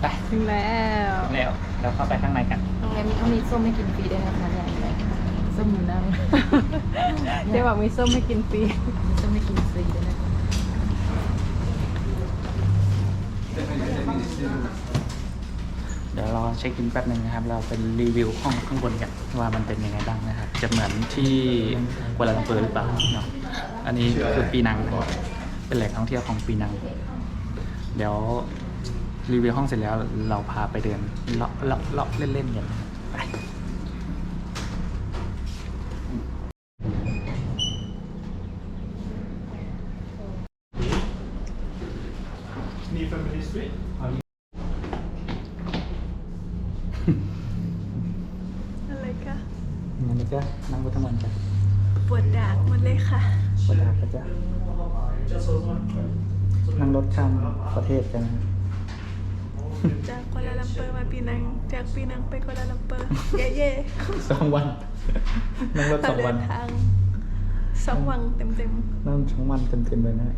ไปถึงแล้วแล้วเราเข้าไปข้างในกันโรงแรมนี้เขามีส้มให้กินฟรีด้วยนะคะเนี่ยเห็นไหมส้มหมูนั่งเจ๊บอกมีส้มให้กินฟรีมีส้มให้กินฟรีด้วยนะคะเดี๋ยวรอเช็คอินแป๊บหนึ่งนะครับ เราเป็นรีวิวห้องข้างบนกันว่ามันเป็นยังไงบ้างนะครับ จะเหมือนที่กัวลาลัมเปอร์หรือเปล่าเนาะอันนี้คือปีนังนะครับเป็นแหล่งท่องเที่ยวของปีนัง เดี๋ยวรีวิวห้องเสร็จแล้วเราพาไปเดินเลาะเลาะเลาะเล่นๆกันนะครับไป Ni Family Suite อะไรคะ งั้นก็นั่งรถทั้งวันจ้ะ ปวดดากหมดเลยค่ะ ปวดดาบก็จะนั่งรถข้าม ประเทศกันนะครับจากกัวลาลัมเปอร์มาปีนัง จากปีนังไปกัวลาลัมเปอร์ เย่เย่สองวัน นั่งรถต่สอองเดิวันนทางสองวันเต็มเต็มนั่งสองวันเต็มๆเลยนะๆ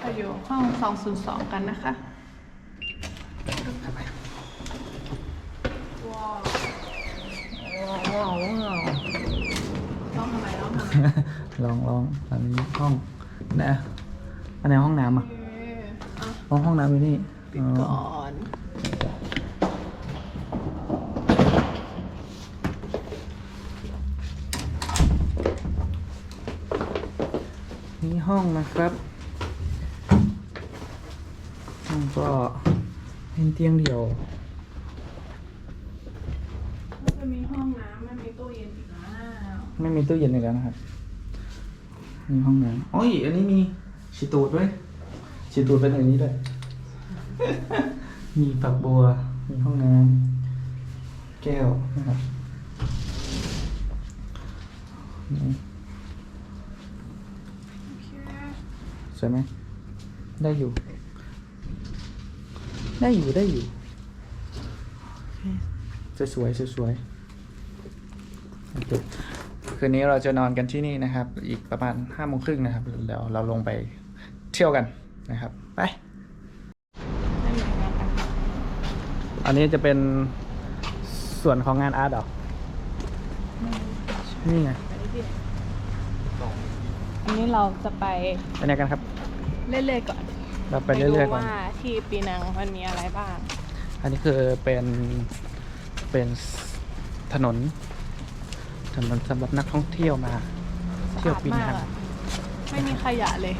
เราอยู่ห้อง202กันนะคะว้าวว้าว ลองลองอันนี้ห้องนะอันไหนห้องน้ำอะเอออะห้องห้องน้ำอยู่นี่ปิดก่อนนี่ห้องนะครับห้องก็เป็นเตียงเดี่ยวมันจะมีห้องน้ำมันมีตู้เย็นอีกแล้วไม่มีตู้เย็นเลยแล้วนะครับ มีห้องน้ำโอ้ย อันนี้มีชีตูดด้วยชีตูดเป็นอย่างนี้ด้วย มีฝักบัว มีห้องน้ำแก้วนะครับนี่สวยไหม ได้อยู่ ได้อยู่ได้อยู่สวยๆสวยๆโอเค คืนนี้เราจะนอนกันที่นี่นะครับ อีกประมาณห้าโมงครึ่งนะครับแล้วเราลงไปเที่ยวกันนะครับ ไปไม่มีงานกันอันนี้จะเป็นส่วนของงานอาร์ตเหรอ นี่ไงอันนี้เราจะไปไปไหนกันครับ เรื่อยๆก่อนเราไปเรื่อยๆก่อนว่าที่ปีนังมันมีอะไรบ้าง อันนี้คือเป็นเป็นถนน ถนนสำหรับนักท่องเที่ยวมา เที่ยวปีนัสะอาดงมากอะไม่มีขยะเลย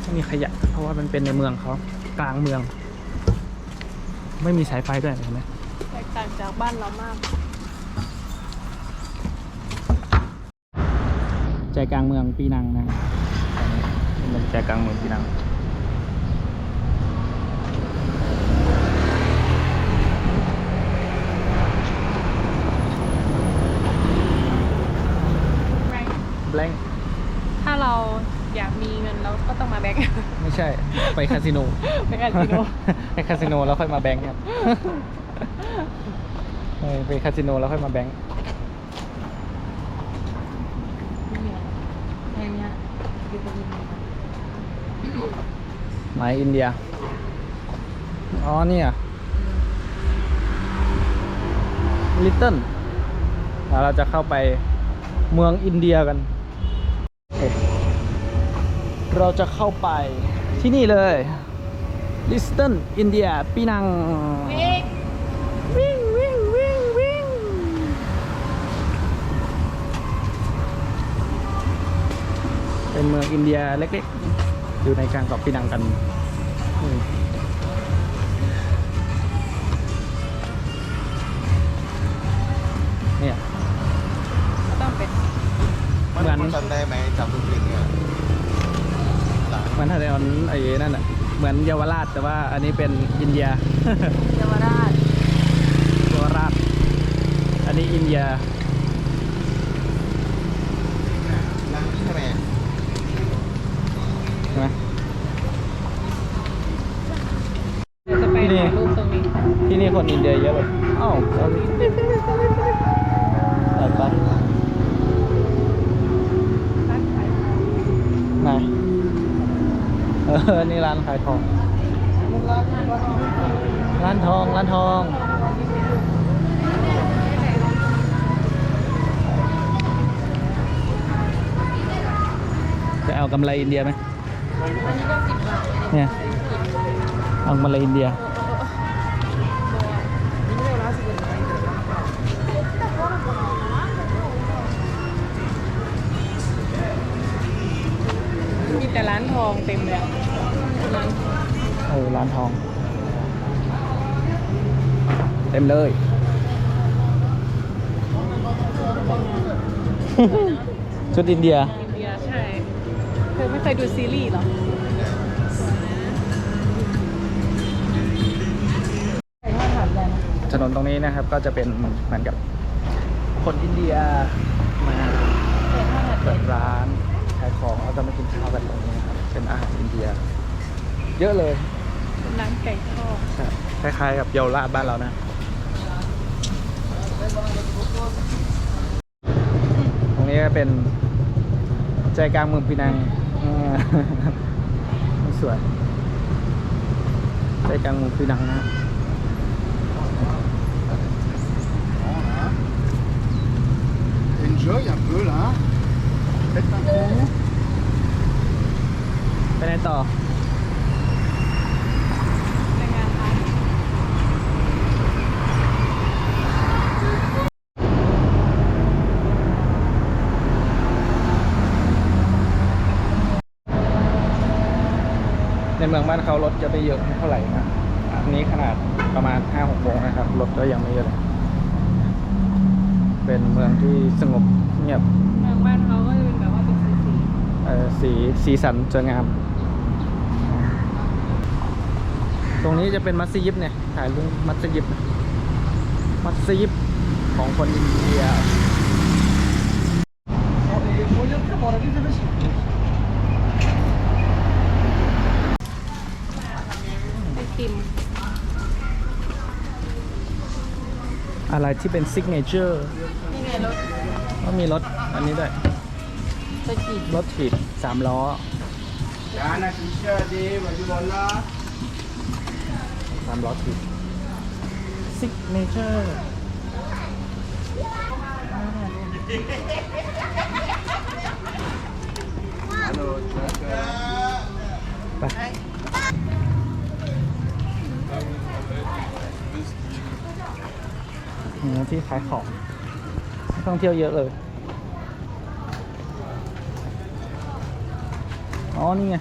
ไม่มีขยะ เพราะว่ามันเป็นในเมืองเขากลางเมือง ไม่มีสายไฟด้วยเห็นไหมแตกต่างจากบ้านเรามาก ใจกลางเมืองปีนังนะอันนี้เป็นใจกลางเมืองปีนัง แบงถ้าเราอยากมีเงินเราก็ต้องมาแบงค์ ไม่ใช่ ไปคาสิโน ไปคาสิโน ไปคาสิโนแล้วค่อยมาแบงค์ครับเออไปคาสิโนแล้วค่อยมาแบงค์อะไรเนี่ยอยู่ตรงนี้หมายอินเดีย อ๋อเนี่ยลิตเติ้ลแล้วเราจะเข้าไปเมืองอินเดียกันเอ๊ะ เราจะเข้าไปที่นี่เลยลิสเติ้ลอินเดียปีนัง วิ่งวิ่งวิ่งวิ่งเป็นเมืองอินเดียเล็กๆ อยู่ในกลางเกาะปีนังกันอืมเนี่ยต้องเป็นเหมือนจำได้ไหมจำทุกสิ่งเนี่ยหลัง เหมือนทาเลออนไอ้นั่นอะเหมือนเยาวราชแต่ว่าอันนี้เป็นอินเดียเยาวราชเยาวราช อันนี้อินเดียร้านที่ใช่ไหมจะไปถ่รูปตรงนี้ที่นี่คนอินเดียเยอะเลยอ้าวเอไป เออ นี่ร้านขายทอง ร้านทอง ร้านทอง จะเอากำไรอินเดียไหมเนี่ย เอากำไรอินเดีย มีแต่ร้านทองเต็มเลยอะร้านเออร้านทอง เต็มเลยชุดอินเดียอินเดียใช่เธอไม่เคยดูซีรีส์เหรอถนนตรงนี้นะครับก็จะเป็นเหมือนกับคนอินเดียมาเปิดร้านขายของแล้วก็มากินข้าวกันตรงนี้นะครับเป็นอาหารอินเดีย เยอะเลยเป็นร้านไก่ทอดคล้ายๆกับเยาวราชบ้านเรานะตรงนี้ก็เป็นใจกลางเมืองปีนังอ่าสวยใจกลางเมืองปีนังนะ Enjoy un peu là. Faites un coup. ไปไหนต่อในเมืองบ้านเขารถจะไม่เยอะเท่าไหร่นะอันนี้ขนาดประมาณห้าหกโมงนะครับ รถก็ยังไม่เยอะเลย เป็นเมืองที่สงบเงียบ เมืองบ้านเขาก็จะ สีสีสันสวยงาม ตรงนี้จะเป็นมัสยิดเนี่ยถ่ายรูปมัสยิดมัสยิดของคนอินเดียไอติมอะไรที่เป็นซิกเนเจอร์นี่ไงรถก็มีรถอันนี้ด้วย สกีรถถีบสามล้อ Jana Kisha de Vajubola. สามล้อถีบซิกเนเจอร์ Hello, Chaka. ไปนี่ที่ขายของนักท่องเที่ยวเยอะเลย อ๋อ นี่ไง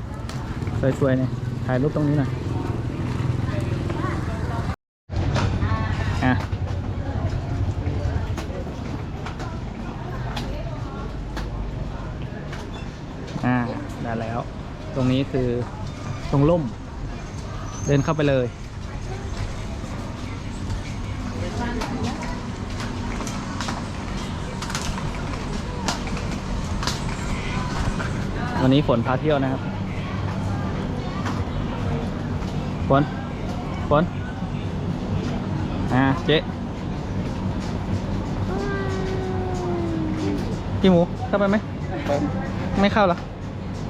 สวยๆเนี่ยถ่ายรูปตรงนี้หน่อยอะอ่าได้แล้ว ตรงนี้คือตรงร่ม เดินเข้าไปเลย วันนี้ฝนพาเที่ยวนะครับ ฝน ฝน อ่า เจ๊พี่หมูเข้าไปไหม ไม่เข้าเหรอ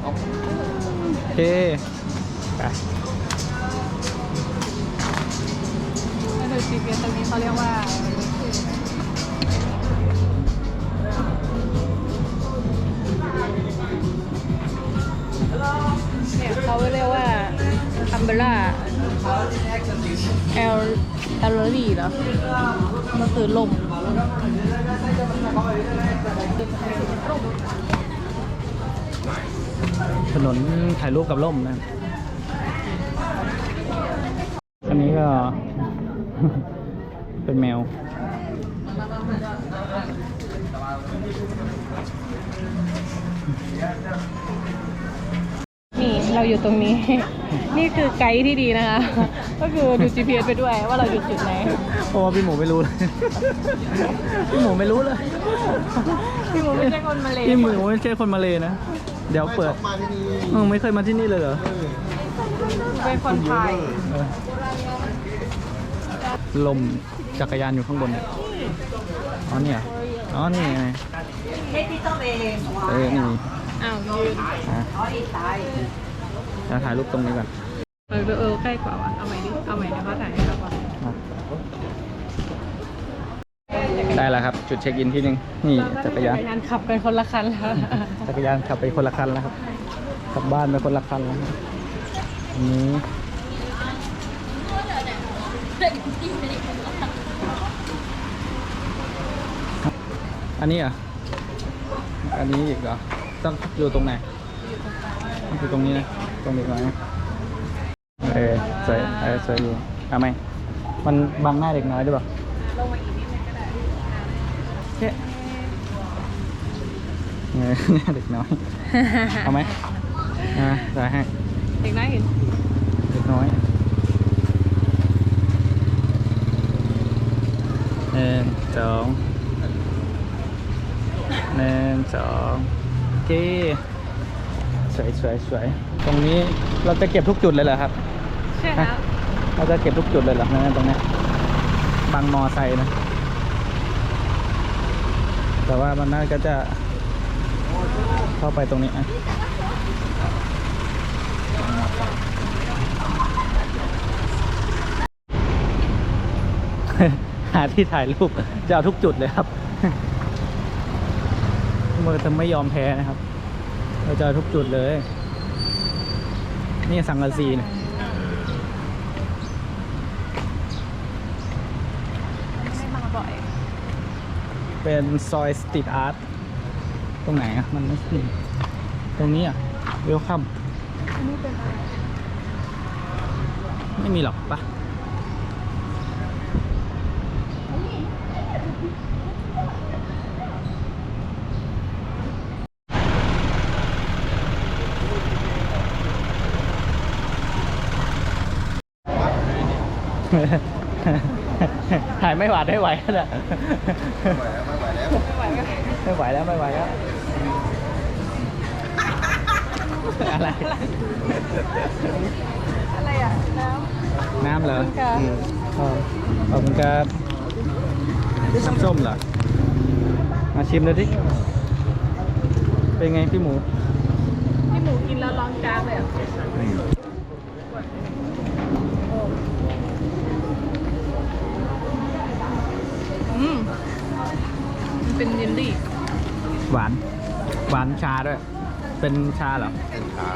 โอเค ไปแล้วดู GPS ตรงนี้เขาเรียกว่า เนี่ยเขาเรียกว่าอัมเบร่าแอลแอลลีเหรอก็คือลมถนนถ่ายรูปกับร่มนะ อันนี้ก็ เป็นแมว เราอยู่ตรงนี้ นี่คือไกด์ที่ดีนะคะ ก็คือดู GPS ไปด้วยว่าเราอยู่จุดไหน เพราะว่าพี่หมูไม่รู้เลย พี่หมูไม่รู้เลย พี่หมูไม่ใช่คนมาเลยพี่หมูไม่ใช่คนมาเลยนะ เดี๋ยวเปิดมาที่นี่เออไม่เคยมาที่นี่เลยเหรอ เป็นคนไทยเออลมจักรยานอยู่ข้างบนเนี่ยอ๋อเนี่ยอ๋อนี่ไงเออนี่อ้าวยืนอะ จะถ่ายรูปตรงนี้ก่อนเออเออใกล้กว่าว่ะเอาใหม่ดิเอาใหม่เดี๋ยวเขาถ่ายให้เราก่อนอะได้แล้วครับ จุดเช็คอินที่หนึ่งนี่จักรยาน จักรยานขับกันคนละคันแล้วจักรยานขับไปคนละคันแล้วครับกลับบ้านไปคนละคันแล้วครับอันนี้อันนี้เหรอะอันนี้อีกเหรอต้องอยู่ตรงไหนต้องอยู่ตรงนี้นะ ตรงนี้ก่อนนะเออสวยเออสวยอยู่เอาไหมมันบังหน้าเด็กน้อยด้วยเปล่าลงมาอีกนิดนึงก็ได้เจ๊เออหน้าเด็กน้อยเอาไหมอ่าได้ให้เด็กน้อยเห็นเด็กน้อยหนึ่งสองหนึ่งสองโอเคสวยสวยสวย ตรงนี้เราจะเก็บทุกจุดเลยเหรอครับ ใช่แล้วเราจะเก็บทุกจุดเลยเหรอนะตรงเนี้ยบังมอไซค์นะ แต่ว่ามันน่าก็จะเข้าไปตรงนี้อะหาที่ถ่ายรูปจะเอาทุกจุดเลยครับมือจะไม่ยอมแพ้นะครับ เราจะเอาทุกจุดเลย นี่สังกะสีเนี่ยไม่มาบ่อยเป็นซอยสตรีทอาร์ตตรงไหนอะ มันไม่ขึ้นตรงนี้อะเวลคัมอันนี้เป็นอะไรไม่มีหรอกปะ ถ่ายไม่หวาดไม่ไหวแล้วเนี่ยไม่ไหวแล้วไม่ไหวแล้วไม่ไหวแล้วไม่ไหวแล้วอะไรอะไรอะน้น้ำเหรอขอบคุณค่ะอืมอ๋อขอบคุณครับน้ำส้มเหรอมาชิมเลยดิเป็นไงพี่หมูำพี่หมูกินแล้วร้องจ้ากเลยอะ เป็นเยลลี่ หวาน หวานชาด้วย เป็นชาเหรอ เป็นขา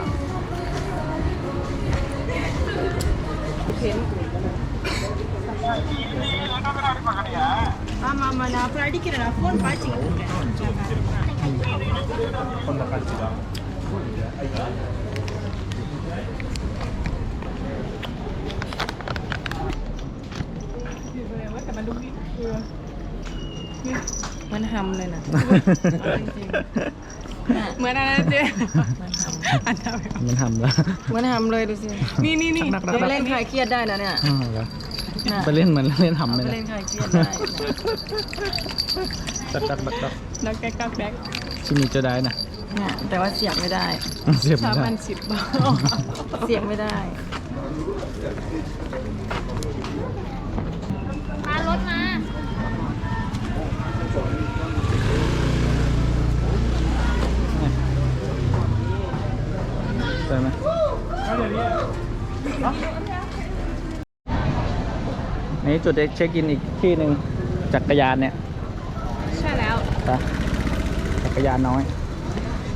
เห็น ஆமாம் நான் அப்புறம் அடிக்கிறேன் நான் ஃபோன் பாய்ச்சிங்க คนละกันสิครับ แต่มันดูนี่คือ มันทำเลยนะเหมือนอะไรนะเจ๊อันนั้นมันทำแล้วมันทำเลยดูสินี่นี่นี่นักๆเดี๋ยวเล่นคลายเครียดได้นะเนี่ยอ้าวเหรอน่ะไปเล่นเหมือนเล่นเอาทำไปเลยเล่นะนคลายเครียดได้นะตักตักตักตักนักแก๊กกักแก๊กที่มีเจะได้นะเนี่ยแต่ว่าเสียบไม่ได้เสียบสาไม่มได้พันสิบบาทเสียบไม่ได้ พารถมา ใช่ไหมนี่จุดเช็คอินอีกที่หนึ่งจักรยานเนี่ย ใช่แล้วไปจักรยานน้อย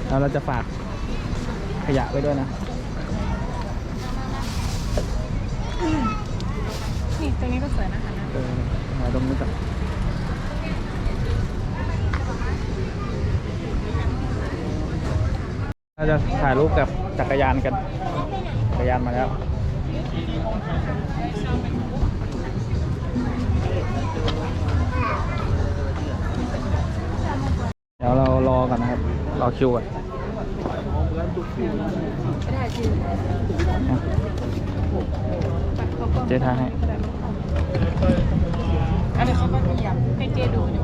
แล้วเราจะฝากขยะไว้ด้วยนะ นี่ตรงนี้ก็สวยนะคะนะเออมาตรงนี้ก่อน เราจะถ่ายรูปกับจักรยานกัน จักรยานมาแล้วเดี๋ยวเรารอกันนะครับ รอคิวก่อนเจ๊ทายให้ อันนี้เขาก็ขยับให้เจ๊ดูอยู่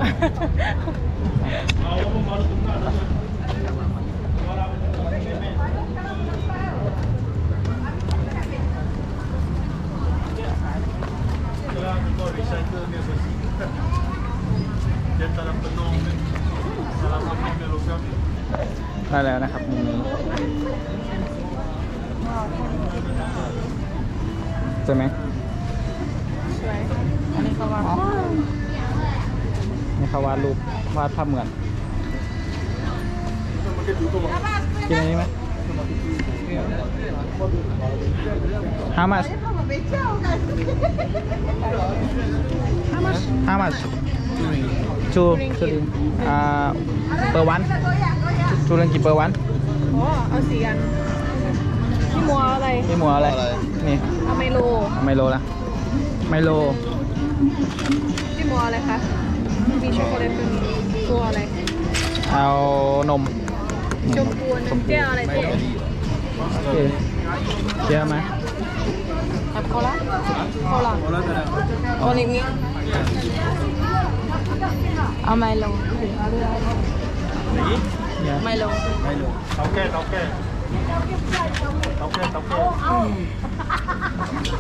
ได้แล้วนะครับมุมนี้ใช่ไหมสวยอันนี้เขาว่านี่เขาวาดรูปวาดภาพเหมือนกินอันนี้ไหม How much How much Two two ring อ่า per one two ring กี่ per one อ๋อเอาสีอันพี่มัวเอาอะไร นี่หมูอะไร อะไร นี่เอาไมโลไมโลละไมโล พี่มัวเอาอะไรคะ มีช็อกโกแลตตัวนี้ตัวอะไร เอานมชมพูอันนึงเจ๊เอาอะไรเจ๊โอเคเชื่อไหมเอาโคลาโคลาโอลิมิเอาไมโล เนี่ยไมโล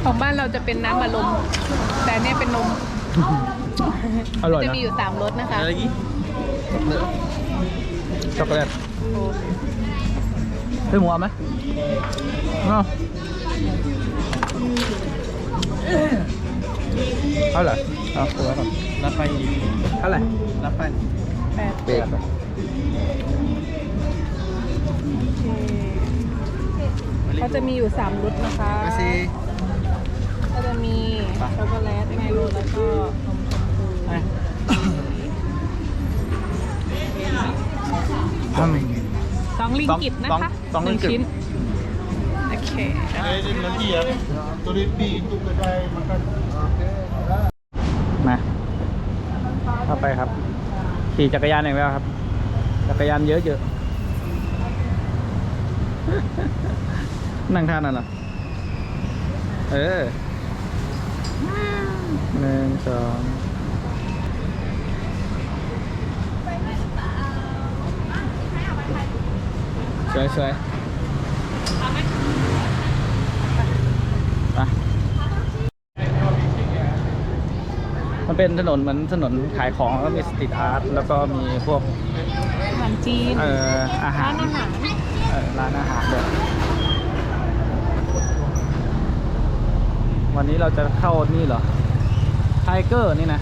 ของบ้านเราจะเป็นน้ำอัดลม แต่อันเนี่ยเป็นนม อร่อยจะนะมีอยู่สามรสนะคะช็อกโกแลตโอ้เฮ้ยหมูเอาไหมเอาเท่าไหร่เอาตัวก่อนรับไปเท่าไหร่รับไป แปดเปรต เขาจะมีอยู่สามรสนะคะก็จะมีช็อกโกแลตไมโลแล้วก็นมชมพูต้องสองลิงกิตนะคะสองหลินึ่งงกิตชิ้น โอเค มาเข้าไปครับ ขี่จักรยานอย่างเดียวครับ จักรยานเยอะๆ นั่งท่านั่นเหรอ เออหนึ่งสองสวยสวยไปมันเป็นถนนเหมือนถนนขายของแล้วมีสตรีทอาร์ตแล้วก็มีพวกอาหารจีนเอ่ออาหาร้ารนอาหารเอ่อร้านอาหารด้วย วันนี้เราจะเข้านี่เหรอไทเกอร์นี่นะ